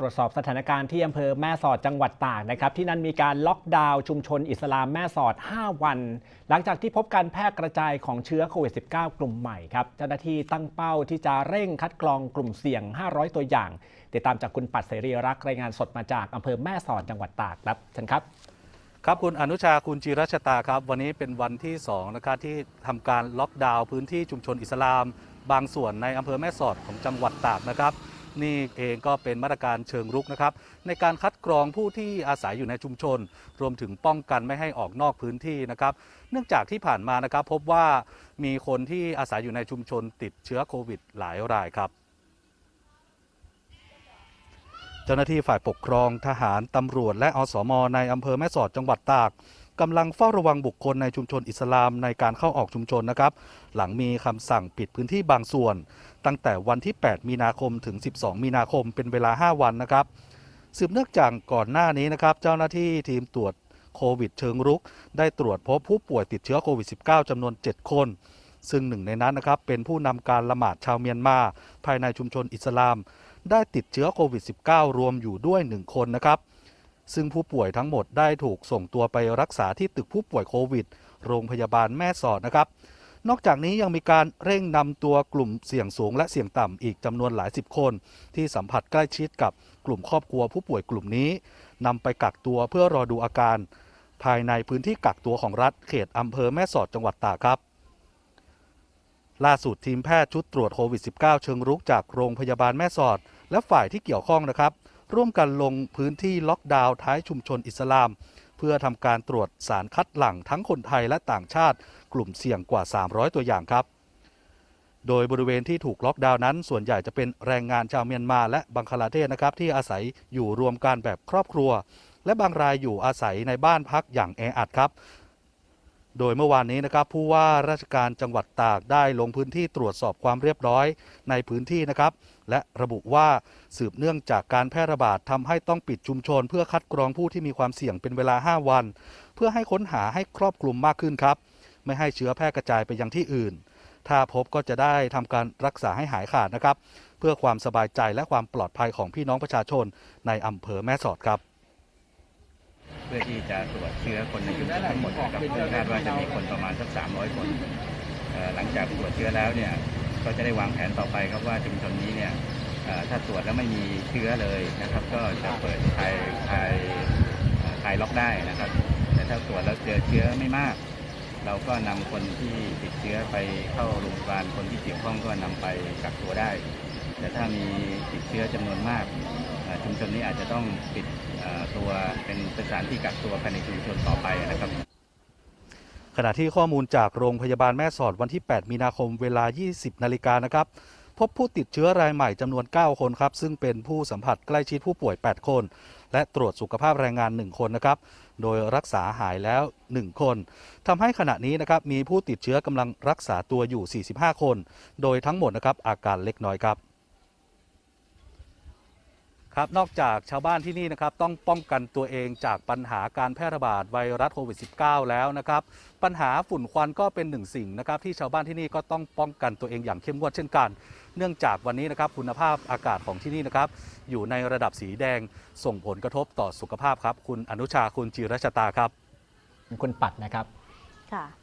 ตรวจสอบสถานการณ์ที่อำเภอแม่สอดจังหวัดตากนะครับที่นั่นมีการล็อกดาวน์ชุมชนอิสลามแม่สอด 5 วัน หลังจากที่พบการแพร่กระจายของเชื้อโควิด -19 กลุ่มใหม่ครับเจ้าหน้าที่ตั้งเป้าที่จะเร่งคัดกรองกลุ่มเสี่ยง 500 ตัวอย่าง ติดตามจากคุณปัดเสรีรักษ์รายงานสดมาจากอำเภอแม่สอดจังหวัดตากครับเชิญครับครับคุณอนุชาคุณจิรัชตาครับ วันนี้เป็นวันที่2นะครับที่ทำการล็อกดาวน์พื้นที่ชุมชนอิสลาม บางส่วนในอำเภอแม่สอดของจังหวัดตากนะครับ นี่เองก็เป็นมาตรการเชิงรุกนะครับ ในการคัดกรองผู้ที่อาศัยอยู่ในชุมชน รวมถึงป้องกันไม่ให้ออกนอกพื้นที่นะครับ เนื่องจากที่ผ่านมานะครับ พบว่ามีคนที่อาศัยอยู่ในชุมชนติดเชื้อโควิด หลายรายครับเจ้าหน้าที่ฝ่ายปกครองทหารตำรวจและอสม ในอำเภอแม่สอดจังหวัดตากกำลังเฝ้าระวังบุคคลในชุมชนอิสลามในการเข้าออกชุมชนนะครับ หลังมีคำสั่งปิดพื้นที่บางส่วน ตั้งแต่วันที่ 8 มีนาคมถึง 12 มีนาคมเป็นเวลา 5 วันนะครับ สืบเนื่องจากก่อนหน้านี้นะครับ เจ้าหน้าที่ทีมตรวจโควิดเชิงรุก ได้ตรวจพบผู้ป่วยติดเชื้อโควิด -19 จำนวน 7 คน ซึ่งหนึ่งในนั้นนะครับเป็นผู้นำการละหมาดชาวเมียนมาภายในชุมชนอิสลาม ได้ติดเชื้อโควิด -19 รวมอยู่ด้วย 1 คนนะครับ ซึ่งผู้ป่วยทั้งหมดได้ถูกส่งตัวไปรักษาที่ตึกผู้ป่วยโควิด โรงพยาบาลแม่สอดนะครับ นอกจากนี้ยังมีการเร่งนำตัวกลุ่มเสี่ยงสูงและเสี่ยงต่ำอีกจำนวนหลายสิบคน ที่สัมผัสใกล้ชิดกับกลุ่มครอบครัวผู้ป่วยกลุ่มนี้นำไปกักตัวเพื่อรอดูอาการ ภายในพื้นที่กักตัวของรัฐเขตอำเภอแม่สอดจังหวัดตากครับ ล่าสุดทีมแพทย์ชุดตรวจโควิด -19 เชิงรุกจากโรงพยาบาลแม่สอด และฝ่ายที่เกี่ยวข้องนะครับร่วมกันลงพื้นที่ล็อกดาวน์ท้ายชุมชนอิสลาม เพื่อทำการตรวจสารคัดหลั่งทั้งคนไทยและต่างชาติ กลุ่มเสี่ยงกว่า 300 ตัวอย่างครับ โดยบริเวณที่ถูกล็อกดาวน์นั้น ส่วนใหญ่จะเป็นแรงงานชาวเมียนมาและบังคลาเทศนะครับที่อาศัยอยู่รวมกันแบบครอบครัว และบางรายอยู่อาศัยในบ้านพักอย่างแออัดครับโดยเมื่อวานนี้นะครับผู้ว่าราชการจังหวัดตากได้ลงพื้นที่ตรวจสอบความเรียบร้อยในพื้นที่นะครับ และระบุว่าสืบเนื่องจากการแพร่ระบาดทำให้ต้องปิดชุมชน เพื่อคัดกรองผู้ที่มีความเสี่ยงเป็นเวลา 5 วัน เพื่อให้ค้นหาให้ครอบคลุมมากขึ้นครับ ไม่ให้เชื้อแพร่กระจายไปยังที่อื่น ถ้าพบก็จะได้ทำการรักษาให้หายขาดนะครับ เพื่อความสบายใจและความปลอดภัยของพี่น้องประชาชนในอำเภอแม่สอดครับ เพื่อที่จะตรวจเชื้อคนในชุมชนทั้งหมดนะครับคาดว่าจะมีคนประมาณสัก300 คนเอ่อหลังจากตรวจเชื้อแล้วเนี่ยก็จะได้วางแผนต่อไปครับว่าชุมชนนี้เนี่ยถ้าตรวจแล้วไม่มีเชื้อเลยนะครับ ก็จะเปิดคลายคลายคลายล็อกได้นะครับ แต่ถ้าตรวจแล้วเจอเชื้อไม่มาก เราก็นำคนที่ติดเชื้อไปเข้าโรงพยาบาลคนที่เกี่ยวข้องก็นำไปกักตัวได้ แต่ถ้ามีติดเชื้อจำนวนมาก ชุมชนนี้อาจจะต้องปิดตัวเป็นสถานที่กักตัวภายในชุมชนต่อไปนะครับขณะที่ข้อมูลจากโรงพยาบาลแม่สอดวันที่ 8 มีนาคมเวลา 20 นาฬิกานะครับ พบผู้ติดเชื้อรายใหม่จำนวน 9 คนครับ ซึ่งเป็นผู้สัมผัสใกล้ชิดผู้ป่วย 8 คน และตรวจสุขภาพแรงงาน 1 คนนะครับ โดยรักษาหายแล้ว 1 คน ทำให้ขณะนี้นะครับมีผู้ติดเชื้อกำลังรักษาตัวอยู่ 45 คน โดยทั้งหมดนะครับอาการเล็กน้อยครับ ครับนอกจากชาวบ้านที่นี่นะครับต้องป้องกันตัวเองจากปัญหาการแพร่ระบาดไวรัสโควิด -19 แล้วนะครับปัญหาฝุ่นควันก็เป็นหนึ่งสิ่งนะครับที่ชาวบ้านที่นี่ก็ต้องป้องกันตัวเองอย่างเข้มงวดเช่นกัน เนื่องจากวันนี้นะครับคุณภาพอากาศของที่นี่นะครับอยู่ในระดับสีแดงส่งผลกระทบต่อสุขภาพครับ คุณอนุชาคุณจิรชตาครับ คุณปัดนะครับค่ะ